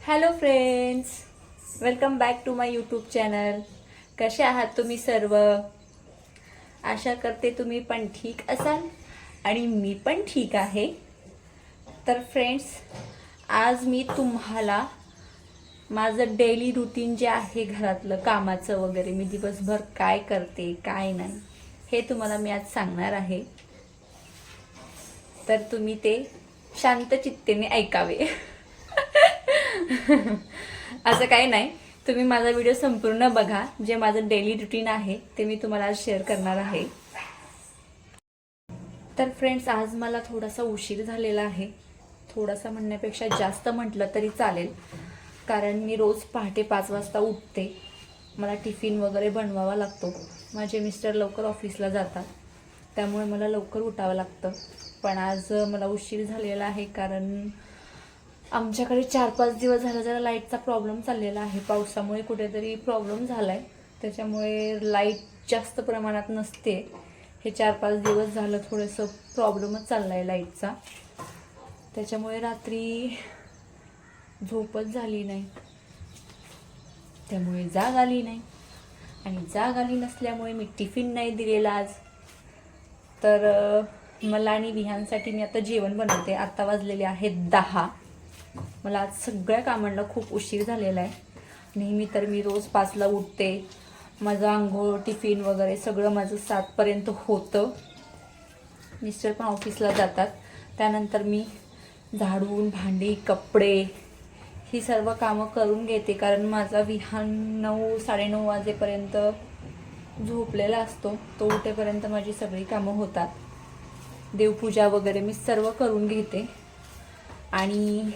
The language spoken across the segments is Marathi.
Hello friends welcome back to my YouTube channel कसे आहात तुम्ही सर्व? आशा करते तुम्ही पण ठीक असाल आणि मी पण ठीक आहे. तर फ्रेंड्स आज मी तुम्हाला माझं डेली रुटीन जे आहे घरातलं कामाचं वगैरे मी दिवसभर काय करते काय नाही हे तुम्हाला मी आज सांगणार आहे. तर तुम्ही ते शांत चित्तेने ऐकावे. असं काही नाही. तुम्ही माझा व्हिडिओ संपूर्ण बघा. जे माझं डेली रुटीन आहे ते मी तुम्हाला आज शेअर करणार आहे. तर फ्रेंड्स आज मला थोडासा उशीर झालेला आहे. थोडासा म्हणण्यापेक्षा जास्त म्हटलं तरी चालेल. कारण मी रोज पहाटे पाच वाजता उठते. मला टिफिन वगैरे बनवावा लागतो. माझे मिस्टर लवकर ऑफिसला जातात. त्यामुळे मला लवकर उठावं लागतं. पण आज मला उशीर झालेला आहे कारण आमच्याकडे चार पाच दिवस झाला जरा लाईटचा प्रॉब्लेम चाललेला आहे. पावसामुळे कुठेतरी प्रॉब्लेम झाला आहे त्याच्यामुळे लाइट जास्त प्रमाणात नसते. हे चार पाच दिवस झालं थोडंसं प्रॉब्लेमच चालला आहे लाईटचा. त्याच्यामुळे रात्री झोपच झाली नाही. त्यामुळे जाग आली नाही. आणि जाग आली नसल्यामुळे मी टिफिन नाही दिलेला आज. तर मला आणि विहांसाठी मी आता जेवण बनवते. आत्ता वाजलेले आहेत दहा. मला आज सगळ्या कामांना खूप उशीर झालेला आहे. नेहमी तर मी रोज पाचला उठते. माझं आंघोळ टिफिन वगैरे सगळं माझं सातपर्यंत होतं. मिस्टर पण ऑफिसला जातात. त्यानंतर मी झाडून भांडी कपडे ही सर्व कामं करून घेते. कारण माझा विहान नऊ साडेनऊ वाजेपर्यंत झोपलेला असतो. तो उठेपर्यंत माझी सगळी कामं होतात. देवपूजा वगैरे मी सर्व करून घेते. आणि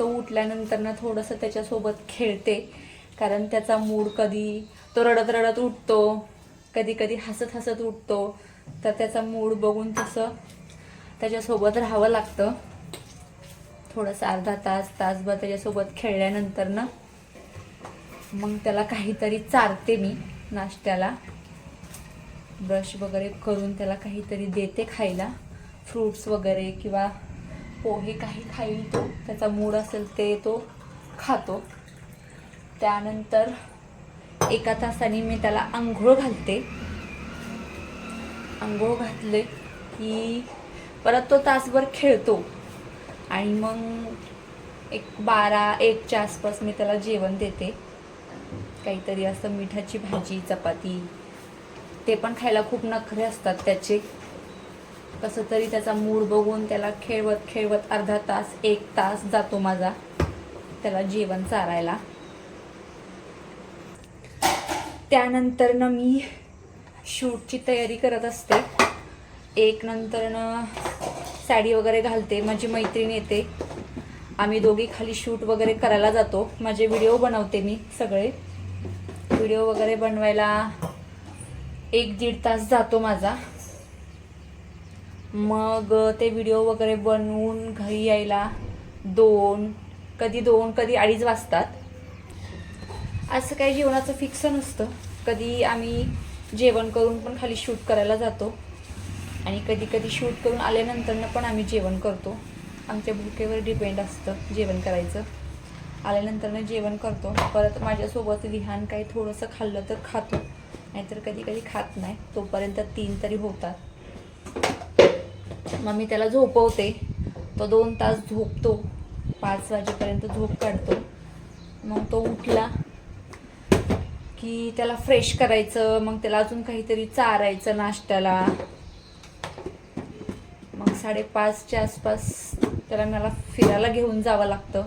तो उठल्यानंतर ना थोडंसं त्याच्यासोबत खेळते. कारण त्याचा मूड कधी तो रडत रडत उठतो कधी कधी हसत हसत उठतो. तर त्याचा मूड बघून तसं त्याच्यासोबत राहावं लागतं. थोडंसं अर्धा तास तासभर त्याच्यासोबत खेळल्यानंतर ना मग त्याला काहीतरी चारते मी नाश्त्याला. ब्रश वगैरे करून त्याला काहीतरी देते खायला. फ्रूट्स वगैरे किंवा पोहे काही खाईल तो त्याचा मूड असेल ते तो खातो. त्यानंतर एका तासाने मी त्याला आंघोळ घालते. आंघोळ घातले की परत तो तासभर खेळतो. आणि मग एक बारा एकच्या आसपास मी त्याला जेवण देते. काहीतरी असं मिठाची भाजी चपाती ते पण खायला खूप नखरे असतात त्याचे. कसं तरी त्याचा मूड बघून त्याला खेळवत खेळवत अर्धा तास एक तास जातो माझा. त्याला जेवण चारायला. त्यानंतर मी शूटची तयारी करत असते. एक नंतरनं साडी वगैरे घालते माझी मैत्रीण येते. आम्ही दोघी खाली शूट वगैरे करायला जातो. माझे व्हिडिओ बनवते मी सगळे. व्हिडिओ वगैरे बनवायला एक दीड तास जातो माझा. मग ते व्हिडिओ वगैरे बनवून घरी यायला दोन कधी दोन कधी अडीच वाजतात. असं काही जेवणाचं फिक्स नसतं. कधी आम्ही जेवण करून पण खाली शूट करायला जातो. आणि कधी कधी शूट करून आल्यानंतरनं पण आम्ही जेवण करतो. आमच्या भुकेवर डिपेंड असतं जेवण करायचं. आल्यानंतरनं जेवण करतो. परत माझ्यासोबत विहान काही थोडंसं खाल्लं तर खातो. नाहीतर कधी कधी खात नाही. तोपर्यंत तीन तरी होतात. मग मी त्याला झोपवते. तो दोन तास झोपतो. पाच वाजेपर्यंत झोप काढतो. मग तो उठला की त्याला फ्रेश करायचं मग त्याला अजून काहीतरी चारायचं नाश्त्याला. मग साडेपाचच्या आसपास त्याला मला फिरायला घेऊन जावं लागतं.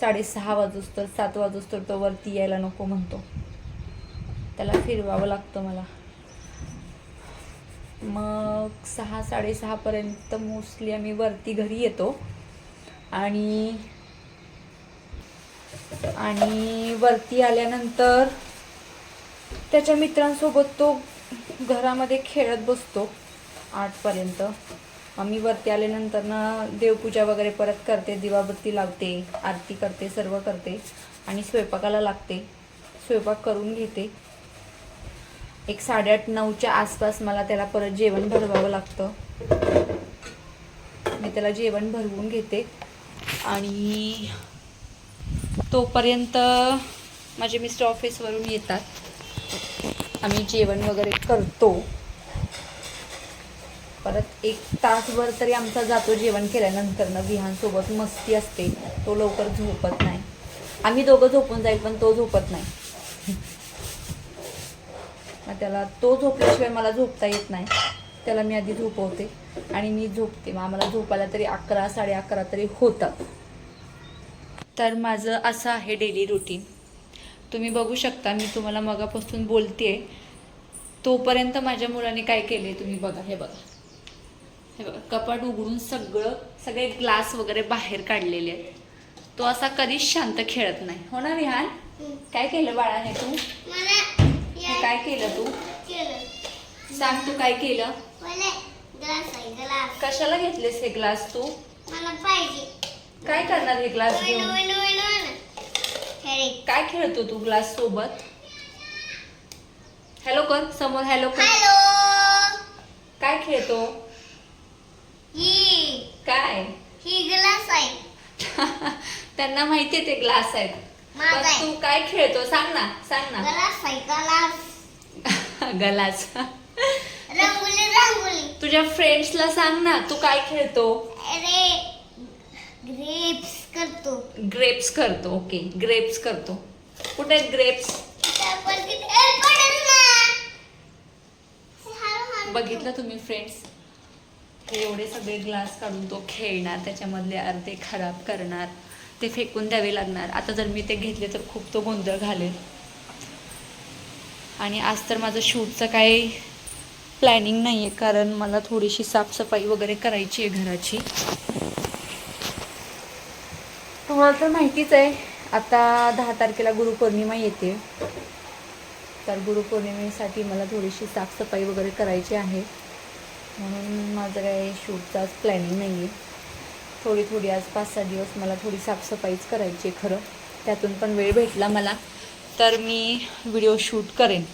साडेसहा वाजूस तर सात वाजूस तर तो वरती यायला नको म्हणतो. त्याला फिरवावं लागतं मला. मग सहा साडेसहापर्यंत मोस्टली आम्ही वरती घरी येतो. आणि आणि वरती आल्यानंतर त्याच्या मित्रांसोबत तो घरामध्ये खेळत बसतो आठपर्यंत आम्ही वरती आल्यानंतर ना देवपूजा वगैरे परत करते दिवाबत्ती लावते आरती करते सर्व करते आणि स्वयंपाकाला लागते. स्वयंपाक करून घेते. एक साडेआठ नऊच्या आसपास मला त्याला परत जेवण भरवावं लागतं. मी त्याला जेवण भरवून घेते. आणि तोपर्यंत माझे मिस्टर ऑफिसवरून येतात. आम्ही जेवण वगैरे करतो. परत एक तासभर तरी आमचा जातो जेवण केल्यानंतरनं. विहानसोबत मस्ती असते. तो लवकर झोपत नाही. आम्ही दोघं झोपून जाईल पण तो झोपत नाही. मग त्याला तो झोपल्याशिवाय मला झोपता येत नाही. त्याला मी आधी झोपवते आणि मी झोपते. मग आम्हाला झोपायला तरी अकरा साडे अकरा तरी होतात. तर माझं असं आहे डेली रुटीन तुम्ही बघू शकता मी तुम्हाला मगापासून बोलते तोपर्यंत माझ्या मुलाने काय केले तुम्ही बघा हे बघा. हे बघा कपाट उघडून सगळं सगळे ग्लास वगैरे बाहेर काढलेले आहेत. तो असा कधीच शांत खेळत नाही. हो ना विहान काय केलं बाळाने तू? काय केलं तू? केलं सांग तू काय केलं? मला ग्लास आहे ग्लास कशाला घेतलेस हे ग्लास तू? मला पाहिजे. काय करणार हे ग्लास घेऊन? काय खेळतो तू ग्लास सोबत? हॅलो कर समोर हॅलो कर हॅलो काय खेळतो? ही. काय? ही ग्लास आहे. त्यांना माहितीये ते ग्लास आहेत. पण तू काय खेळतो? सांग ना सांग ना. ग्लास आहे ग्लास गलास रंगोली रंगोली तुझ्या फ्रेंड्सला सांग ना तू काय खेळतो? अरे ग्रेप्स करतो. ग्रेप्स करतो ओके ग्रेप्स करतो. कुठे आहेत ग्रेप्स. बघितलं तुम्ही फ्रेंड्स हे एवढे सगळे ग्लास काढून तो खेळणार त्याच्यामधले अर्धे खराब करणार ते फेकून द्यावे लागणार. आता जर मी ते घेतले तर खूप तो गोंधळ घालेल. आणि आज तर माझं शूटचं काही प्लॅनिंग नाही आहे कारण मला थोडीशी साफसफाई वगैरे करायची आहे घराची. तुम्हाला तर माहितीच आहे आता दहा तारखेला गुरुपौर्णिमा येते. तर गुरुपौर्णिमेसाठी मला थोडीशी साफसफाई वगैरे करायची आहे. म्हणून माझं काही शूटचा प्लॅनिंग नाही आहे थोडी थोडी आज पाच सहा दिवस मला थोडी साफसफाईच करायची आहे खरं. त्यातून पण वेळ भेटला मला. तर मी व्हिडिओ शूट करेन.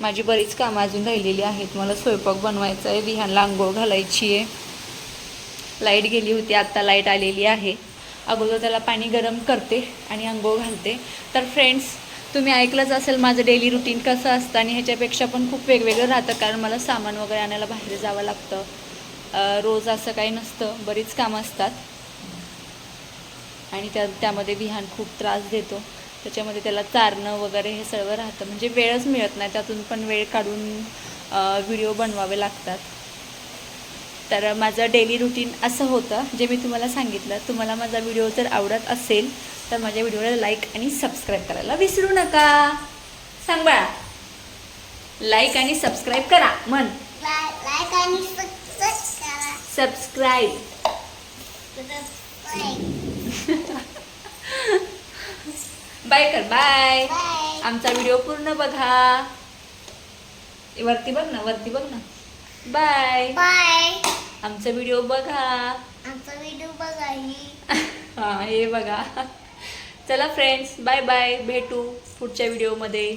माझी बरीच कामं अजून राहिलेली आहेत. मला स्वयंपाक बनवायचा आहे. विहानला आंघोळ घालायची आहे. लाइट गेली होती. आत्ता लाइट आलेली आहे. अगोदर त्याला पाणी गरम करते आणि आंघोळ घालते. तर फ्रेंड्स तुम्ही ऐकलंच असेल माझं डेली रुटीन कसं असतं आणि ह्याच्यापेक्षा पण खूप वेगवेगळं राहतं. कारण मला सामान वगैरे आणायला बाहेर जावं लागतं. रोज असं काही नसतं. बरीच कामं असतात. आणि त्या त्यामध्ये विहान खूप त्रास देतो. त्याच्यामध्ये त्याला चारणं वगैरे हे सर्व राहतं. म्हणजे वेळच मिळत नाही. त्यातून पण वेळ काढून व्हिडिओ बनवावे लागतात. तर माझं डेली रुटीन असं होतं जे मी तुम्हाला सांगितलं. तुम्हाला माझा व्हिडिओ जर आवडत असेल तर माझ्या व्हिडिओला लाईक आणि सबस्क्राईब करायला विसरू नका. सांग बाळा. लाईक आणि सबस्क्राईब करा. मन लाय- लाईक आणि सबस्क्राईब करा. सबस्क्राईब. सबस्क्राईब. बाय कर बाय. आमचा व्हिडिओ पूर्ण बघा. वरती बघ ना वरती बघ ना. बाय. बाय. आमचा व्हिडिओ बघा. आमचा व्हिडिओ बघा ही. हा हे बघा. चला फ्रेंड्स बाय बाय भेटू पुढच्या व्हिडिओमध्ये